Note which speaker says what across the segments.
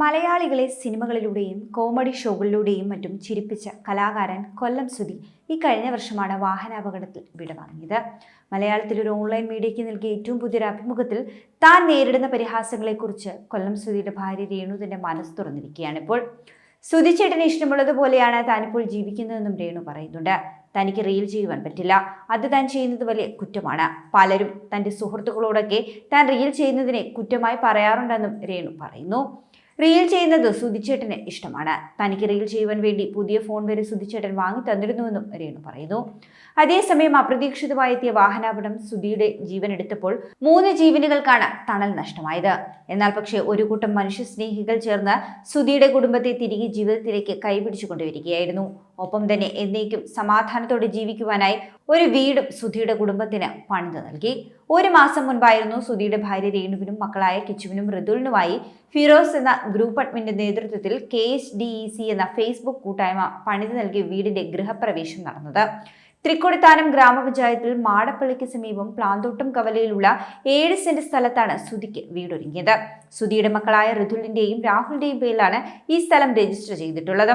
Speaker 1: മലയാളികളെ സിനിമകളിലൂടെയും കോമഡി ഷോകളിലൂടെയും മറ്റും ചിരിപ്പിച്ച കലാകാരൻ കൊല്ലം സുധി ഈ കഴിഞ്ഞ വർഷമാണ് വാഹനാപകടത്തിൽ വിടവാങ്ങിയത്. മലയാളത്തിൽ ഒരു ഓൺലൈൻ മീഡിയയ്ക്ക് നൽകിയ ഏറ്റവും പുതിയൊരു അഭിമുഖത്തിൽ താൻ നേരിടുന്ന പരിഹാസങ്ങളെക്കുറിച്ച് കൊല്ലം സുധിയുടെ ഭാര്യ രേണു തന്റെ മനസ്സ് തുറന്നിരിക്കുകയാണ് ഇപ്പോൾ. സുധിച്ചേട്ടന് ഇഷ്ടമുള്ളതുപോലെയാണ് താനിപ്പോൾ ജീവിക്കുന്നതെന്നും രേണു പറയുന്നുണ്ട്. തനിക്ക് റീൽ ചെയ്യുവാൻ പറ്റില്ല. അത് താൻ ചെയ്യുന്നത് വലിയ കുറ്റമാണ്. പലരും തന്റെ സുഹൃത്തുക്കളോടൊക്കെ താൻ റീൽ ചെയ്യുന്നതിനെ കുറ്റമായി പറയാറുണ്ടെന്നും രേണു പറയുന്നു. റീൽ ചെയ്യുന്നത് സുധിച്ചേട്ടന് ഇഷ്ടമാണ്. തനിക്ക് റീൽ ചെയ്യുവാൻ വേണ്ടി പുതിയ ഫോൺ വരെ സുധിച്ചേട്ടൻ വാങ്ങി തന്നിരുന്നുവെന്നും രേണു പറയുന്നു. അതേസമയം അപ്രതീക്ഷിതമായി എത്തിയ വാഹനാപകടം സുധിയുടെ ജീവൻ എടുത്തപ്പോൾ മൂന്ന് ജീവനുകൾക്കാണ് തണൽ നഷ്ടമായത്. എന്നാൽ പക്ഷേ ഒരു കൂട്ടം മനുഷ്യ സ്നേഹികൾ ചേർന്ന് സുധിയുടെ കുടുംബത്തെ തിരികെ ജീവിതത്തിലേക്ക് കൈപിടിച്ചു കൊണ്ടുവരികയായിരുന്നു ഒപ്പം തന്നെ എന്നേക്കും സമാധാനത്തോടെ ജീവിക്കുവാനായി ഒരു വീടും സുധിയുടെ കുടുംബത്തിന് പണിതു നൽകി. ഒരു മാസം മുൻപായിരുന്നു സുധിയുടെ ഭാര്യ രേണുവിനും മക്കളായ കിച്ചുവിനും മൃദുലിനുമായി ഫിറോസ് എന്ന ഗ്രൂപ്പ് അഡ്മിന്റെ നേതൃത്വത്തിൽ K S D E C എന്ന ഫേസ്ബുക്ക് കൂട്ടായ്മ പണിതു നൽകിയ വീടിന്റെ ഗൃഹപ്രവേശം നടന്നത്. തൃക്കൊടിത്താനം ഗ്രാമപഞ്ചായത്തിൽ മാടപ്പള്ളിക്ക് സമീപം പ്ലാന്തോട്ടം കവലയിലുള്ള ഏഴ് സെന്റ് സ്ഥലത്താണ് സുധിക്ക് വീടൊരുങ്ങിയത്. സുധിയുടെ മക്കളായ ഋതുലിന്റെയും രാഹുലിന്റെയും പേരിലാണ് ഈ സ്ഥലം രജിസ്റ്റർ ചെയ്തിട്ടുള്ളത്.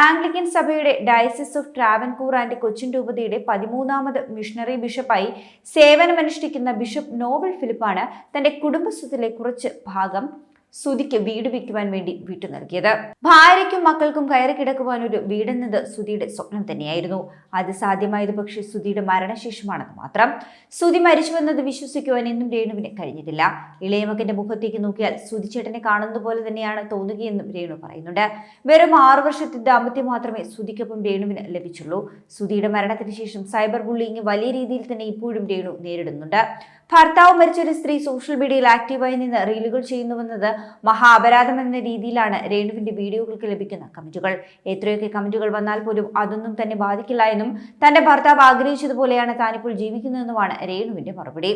Speaker 1: ആംഗ്ലിക്കൻ സഭയുടെ diocese of Travancore and Cochin രൂപതയുടെ പതിമൂന്നാമത് മിഷണറി ബിഷപ്പായി സേവനമനുഷ്ഠിക്കുന്ന ബിഷപ്പ് നോബൽ ഫിലിപ്പാണ് തന്റെ കുടുംബസ്വത്തിലെ കുറച്ച് ഭാഗം. സുധിക്ക് വീട് വിൽക്കുവാൻ വേണ്ടി വിട്ടു നൽകിയത്. ഭാര്യയ്ക്കും മക്കൾക്കും കയറി കിടക്കുവാൻ ഒരു വീടെന്നത് സുധിയുടെ സ്വപ്നം തന്നെയായിരുന്നു. അത് സാധ്യമായത് പക്ഷേ സുധിയുടെ മരണശേഷമാണെന്ന് മാത്രം. സുധി മരിച്ചുവെന്നത് വിശ്വസിക്കുവാൻ എന്നും രേണുവിന് കഴിഞ്ഞിട്ടില്ല. ഇളയമകന്റെ മുഖത്തേക്ക് നോക്കിയാൽ സുധിച്ചേട്ടനെ കാണുന്നത് പോലെ തന്നെയാണ് തോന്നുകയെന്നും രേണു പറയുന്നുണ്ട്. വെറും ആറു വർഷത്തെ ദാമ്പത്യം മാത്രമേ സുധിക്കൊപ്പം രേണുവിന് ലഭിച്ചുള്ളൂ. സുധിയുടെ മരണത്തിന് ശേഷം സൈബർ ബുള്ളിങ് വലിയ രീതിയിൽ തന്നെ ഇപ്പോഴും രേണു നേരിടുന്നുണ്ട്. ഭർത്താവ് മരിച്ചൊരു സ്ത്രീ സോഷ്യൽ മീഡിയയിൽ ആക്റ്റീവായി നിന്ന് റീലുകൾ ചെയ്യുന്നുവെന്നത് മഹാ അപരാധം എന്ന രീതിയിലാണ് രേണുവിന്റെ വീഡിയോകൾക്ക് ലഭിക്കുന്ന കമന്റുകൾ. എത്രയൊക്കെ കമന്റുകൾ വന്നാൽ പോലും അതൊന്നും തന്നെ ബാധിക്കില്ല എന്നും തന്റെ ഭർത്താവ് ആഗ്രഹിച്ചതുപോലെയാണ് താനിപ്പോൾ ജീവിക്കുന്നതെന്നുമാണ് രേണുവിന്റെ മറുപടി.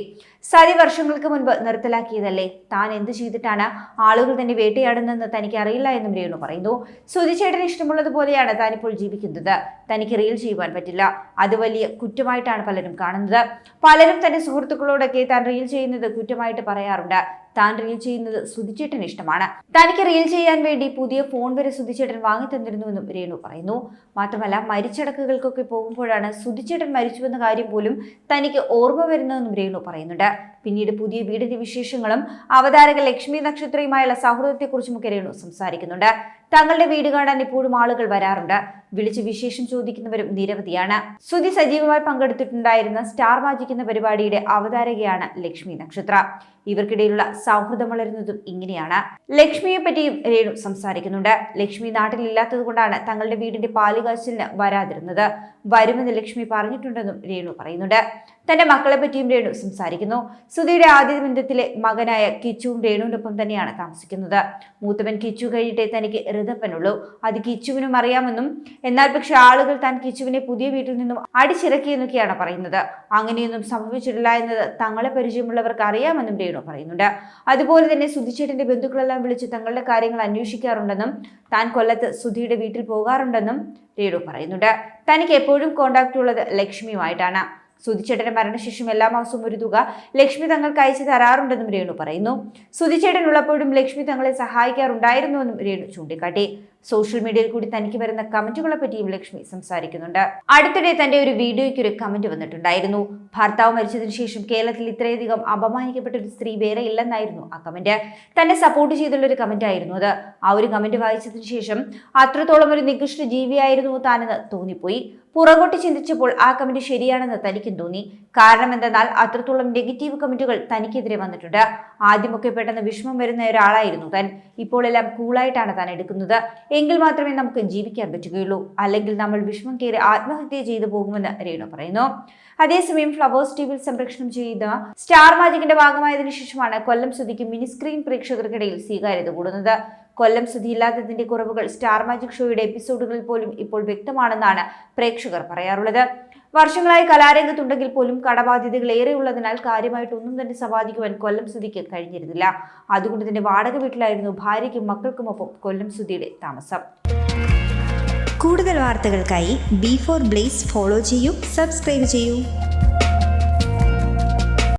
Speaker 1: സതി വർഷങ്ങൾക്ക് മുൻപ് നിർത്തലാക്കിയതല്ലേ? താൻ എന്ത് ചെയ്തിട്ടാണ് ആളുകൾ തന്നെ വേട്ടയാടുന്നതെന്ന് തനിക്ക് അറിയില്ല എന്നും രേണു പറയുന്നു. സുധിച്ചേട്ടന് ഇഷ്ടമുള്ളതുപോലെയാണ് താനിപ്പോൾ ജീവിക്കുന്നത്. തനിക്ക് റീൽ ചെയ്യുവാൻ പറ്റില്ല. അത് വലിയ കുറ്റമായിട്ടാണ് പലരും കാണുന്നത്. പലരും തന്റെ സുഹൃത്തുക്കളോടൊക്കെ താൻ റീൽ ചെയ്യുന്നത് കുറ്റമായിട്ട് പറയാറുണ്ട്. താൻ റീൽ ചെയ്യുന്നത് സുധിച്ചേട്ടന് ഇഷ്ടമാണ്. തനിക്ക് റീൽ ചെയ്യാൻ വേണ്ടി പുതിയ ഫോൺ വരെ സുധിച്ചേട്ടൻ വാങ്ങി തന്നിരുന്നുവെന്നും രേണു പറയുന്നു. മാത്രമല്ല മരിച്ചടക്കുകൾക്കൊക്കെ പോകുമ്പോഴാണ് സുധിച്ചേട്ടൻ മരിച്ചുവെന്ന കാര്യം പോലും തനിക്ക് ഓർമ്മ വരുന്നതെന്നും രേണു പറയുന്നുണ്ട്. പിന്നീട് പുതിയ വീടിന്റെ വിശേഷങ്ങളും അവതാരക ലക്ഷ്മി നക്ഷത്രയുമായുള്ള സൗഹൃദത്തെക്കുറിച്ചുമൊക്കെ രേണു സംസാരിക്കുന്നുണ്ട്. തങ്ങളുടെ വീട് കാണാൻ ഇപ്പോഴും ആളുകൾ വരാറുണ്ട്. വിളിച്ച് വിശേഷം ചോദിക്കുന്നവരും നിരവധിയാണ്. സുധി സജീവമായി പങ്കെടുത്തിട്ടുണ്ടായിരുന്ന സ്റ്റാർ മാജിക് എന്ന പരിപാടിയുടെ അവതാരകയാണ് ലക്ഷ്മി നക്ഷത്ര. ഇവർക്കിടയിലുള്ള സൗഹൃദം വളരുന്നതും ഇങ്ങനെയാണ്. ലക്ഷ്മിയെ പറ്റിയും രേണു സംസാരിക്കുന്നുണ്ട്. ലക്ഷ്മി നാട്ടിലില്ലാത്തതുകൊണ്ടാണ് തങ്ങളുടെ വീടിന്റെ പാലുകാച്ചിലിന് വരാതിരുന്നത്. വരുമെന്ന് ലക്ഷ്മി പറഞ്ഞിട്ടുണ്ടെന്നും രേണു പറയുന്നുണ്ട്. തന്റെ മക്കളെ പറ്റിയും രേണു സംസാരിക്കുന്നു. സുധിയുടെ ആദ്യ ബന്ധത്തിലെ മകനായ കിച്ചുവും രേണുവിനൊപ്പം തന്നെയാണ് താമസിക്കുന്നത്. മൂത്തവൻ കിച്ചു കഴിഞ്ഞിട്ടേ തനിക്ക് ഋതപ്പനുള്ളൂ. അത് കിച്ചുവിനും അറിയാമെന്നും എന്നാൽ പക്ഷെ ആളുകൾ താൻ കിച്ചുവിനെ പുതിയ വീട്ടിൽ നിന്നും അടിച്ചിറക്കിയെന്നൊക്കെയാണ് പറയുന്നത്. അങ്ങനെയൊന്നും സംഭവിച്ചിട്ടില്ല എന്നത് തങ്ങളെ പരിചയമുള്ളവർക്ക് അറിയാമെന്നും രേണു പറയുന്നുണ്ട്. അതുപോലെ തന്നെ സുധിച്ചേട്ടന്റെ ബന്ധുക്കളെല്ലാം വിളിച്ച് തങ്ങളുടെ കാര്യങ്ങൾ അന്വേഷിക്കാറുണ്ടെന്നും താൻ കൊല്ലത്ത് സുധിയുടെ വീട്ടിൽ പോകാറുണ്ടെന്നും രേണു പറയുന്നുണ്ട്. തനിക്ക് എപ്പോഴും കോണ്ടാക്ട് ഉള്ളത് ലക്ഷ്മിയുമായിട്ടാണ്. സുധിച്ചേട്ടന്റെ മരണശേഷം എല്ലാ മാസവും ഒരു തുക ലക്ഷ്മി തങ്ങൾക്ക് അയച്ചു തരാറുണ്ടെന്നും രേണു പറയുന്നു. സുധിച്ചേട്ടൻ ഉള്ളപ്പോഴും ലക്ഷ്മി തങ്ങളെ സഹായിക്കാറുണ്ടായിരുന്നുവെന്നും രേണു ചൂണ്ടിക്കാട്ടി. സോഷ്യൽ മീഡിയയിൽ കൂടി തനിക്ക് വരുന്ന കമന്റുകളെ പറ്റിയും ലക്ഷ്മി സംസാരിക്കുന്നുണ്ട്. അടുത്തിടെ തന്റെ ഒരു വീഡിയോയ്ക്ക് ഒരു കമന്റ് വന്നിട്ടുണ്ടായിരുന്നു. ഭർത്താവ് മരിച്ചതിനു ശേഷം കേരളത്തിൽ ഇത്രയധികം അപമാനിക്കപ്പെട്ട ഒരു സ്ത്രീ വേറെ ഇല്ലെന്നായിരുന്നു ആ കമന്റ്. തന്നെ സപ്പോർട്ട് ചെയ്തുള്ള ഒരു കമന്റ് ആയിരുന്നു അത്. ആ ഒരു കമന്റ് വായിച്ചതിന് ശേഷം അത്രത്തോളം ഒരു നികൃഷ്ട ജീവിയായിരുന്നു താനെന്ന് തോന്നിപ്പോയി. പുറകോട്ട് ചിന്തിച്ചപ്പോൾ ആ കമന്റ് ശരിയാണെന്ന് തനിക്കും തോന്നി. കാരണം എന്തെന്നാൽ അത്രത്തോളം നെഗറ്റീവ് കമന്റുകൾ തനിക്കെതിരെ വന്നിട്ടുണ്ട്. ആദ്യമൊക്കെ പെട്ടെന്ന് വിഷമം വരുന്ന ഒരാളായിരുന്നു താൻ. ഇപ്പോൾ എല്ലാം കൂളായിട്ടാണ് താൻ എടുക്കുന്നത്. എങ്കിൽ മാത്രമേ നമുക്ക് ജീവിക്കാൻ പറ്റുകയുള്ളൂ. അല്ലെങ്കിൽ നമ്മൾ വിഷമം കയറി ആത്മഹത്യ ചെയ്തു പോകുമെന്ന് രേണു പറയുന്നു. അതേസമയം ഫ്ലവേഴ്സ് ടിവിയിൽ സംപ്രേഷണം ചെയ്ത സ്റ്റാർ മാജിക്കിന്റെ ഭാഗമായതിനു ശേഷമാണ് കൊല്ലം സുധിക്ക് മിനിസ്ക്രീൻ പ്രേക്ഷകർക്കിടയിൽ സ്വീകാര്യത കൂടുന്നത്. കൊല്ലം സുധിയില്ലാത്തതിന്റെ കുറവുകൾ സ്റ്റാർ മാജിക് ഷോയുടെ എപ്പിസോഡുകളിൽ പോലും ഇപ്പോൾ വ്യക്തമാണെന്നാണ് പ്രേക്ഷകർ പറയാറുള്ളത്. വർഷങ്ങളായി കലാരംഗത്തുണ്ടെങ്കിൽ പോലും കടബാധ്യതകൾ ഏറെ ഉള്ളതിനാൽ കാര്യമായിട്ടൊന്നും തന്നെ സമ്പാദിക്കുവാൻ കൊല്ലം സുധിക്ക് കഴിഞ്ഞിരുന്നില്ല. അതുകൊണ്ട് തന്നെ വാടക വീട്ടിലായിരുന്നു ഭാര്യയ്ക്കും മക്കൾക്കുമൊപ്പം കൊല്ലം സുധിയുടെ താമസം.
Speaker 2: കൂടുതൽ വാർത്തകൾക്കായി ബി ഫോർ ബ്ലേസ് ഫോളോ ചെയ്യൂ സബ്സ്ക്രൈബ് ചെയ്യൂ.